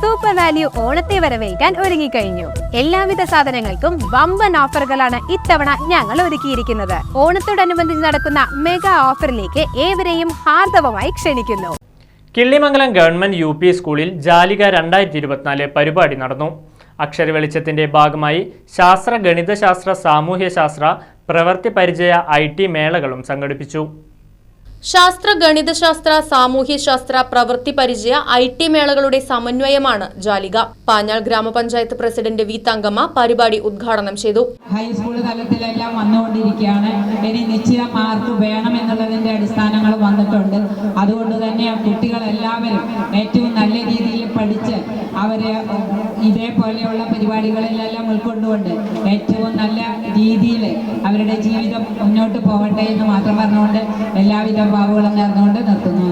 Super value ഓണത്തെ വരവേൽക്കാൻ ഒരുങ്ങിക്കഴിഞ്ഞു. എല്ലാവിധ സാധനങ്ങൾക്കും വമ്പൻ ഓഫറുകളാണ് ഇത്തവണ ഞങ്ങൾ ഒരുക്കിയിരിക്കുന്നത്. ഓണത്തോടനുബന്ധിച്ച് നടക്കുന്ന മെഗാ ഓഫറിലേക്ക് ഏവരെയും ഹാർദവമായി ക്ഷണിക്കുന്നു. കിള്ളിമംഗലം ഗവൺമെന്റ് യു പി സ്കൂളിൽ ജാലിക രണ്ടായിരത്തി ഇരുപത്തിനാല് പരിപാടി നടന്നു. അക്ഷര വെളിച്ചത്തിന്റെ ഭാഗമായി ശാസ്ത്ര ഗണിതശാസ്ത്ര സാമൂഹ്യശാസ്ത്ര പ്രവൃത്തി പരിചയ ഐ ടി മേളകളും സംഘടിപ്പിച്ചു. ശാസ്ത്ര ഗണിതശാസ്ത്ര സാമൂഹ്യശാസ്ത്ര പ്രവൃത്തി പരിചയ ഐ ടി മേളകളുടെ സമന്വയമാണ് ജാലിക. പാഞ്ഞാൾ ഗ്രാമപഞ്ചായത്ത് പ്രസിഡന്റ് വി തങ്കമ്മ പരിപാടി ഉദ്ഘാടനം ചെയ്തു. ഹൈസ്കൂൾ തലത്തിലെല്ലാം വന്നുകൊണ്ടിരിക്കുകയാണ്. ഇനി നിശ്ചിത മാർക്ക് വേണം എന്നുള്ളതിന്റെ അടിസ്ഥാനങ്ങൾ വന്നിട്ടുണ്ട്. അതുകൊണ്ട് തന്നെ കുട്ടികൾ എല്ലാവരും ഏറ്റവും നല്ല രീതിയിൽ അവരെ ഇതേപോലെയുള്ള പരിപാടികളിലെല്ലാം ഉൾക്കൊണ്ടുകൊണ്ട് ഏറ്റവും നല്ല രീതിയിൽ അവരുടെ ജീവിതം മുന്നോട്ട് പോകട്ടെ എന്ന് മാത്രം പറഞ്ഞുകൊണ്ട് എല്ലാവിധ ഭാവുകളും നേർന്നുകൊണ്ട് നിർത്തുന്നു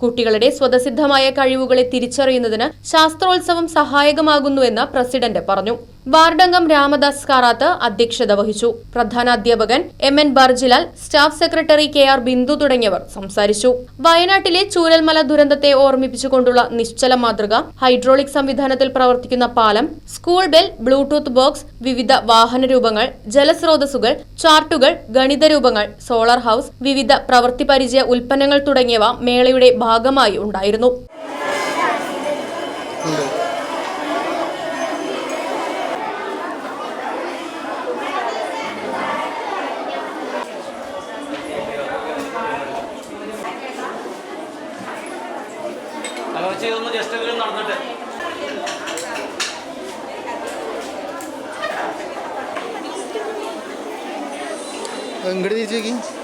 കുട്ടികളുടെ സ്വതസിദ്ധമായ കഴിവുകളെ തിരിച്ചറിയുന്നതിന് ശാസ്ത്രോത്സവം സഹായകമാകുന്നുവെന്ന് പ്രസിഡന്റ് പറഞ്ഞു. വാർഡംഗം രാമദാസ് കാറാത്ത് അധ്യക്ഷത വഹിച്ചു. പ്രധാന അധ്യാപകൻ M N Barjilal staff secretary K R Bindu തുടങ്ങിയവർ സംസാരിച്ചു. വയനാട്ടിലെ ചൂരൽമല ദുരന്തത്തെ ഓർമ്മിപ്പിച്ചുകൊണ്ടുള്ള നിശ്ചല മാതൃക ഹൈഡ്രോളിക് സംവിധാനത്തിൽ പ്രവർത്തിക്കുന്ന പാലം സ്കൂൾ ബെൽ ബ്ലൂടൂത്ത് ബോക്സ് വിവിധ വാഹന രൂപങ്ങൾ ജലസ്രോതസ്സുകൾ ചാർട്ടുകൾ ഗണിത രൂപങ്ങൾ സോളാർ ഹൌസ് വിവിധ പ്രവൃത്തി പരിചയ ഉൽപ്പന്നങ്ങൾ തുടങ്ങിയവ മേളയുടെ ഭാഗമായി ഉണ്ടായിരുന്നു. ചെയ്തൊന്ന് ജസ്റ്റ് എങ്കിലും നടന്നിട്ട്. ഇങ്ങോട്ട് തിരിച്ചു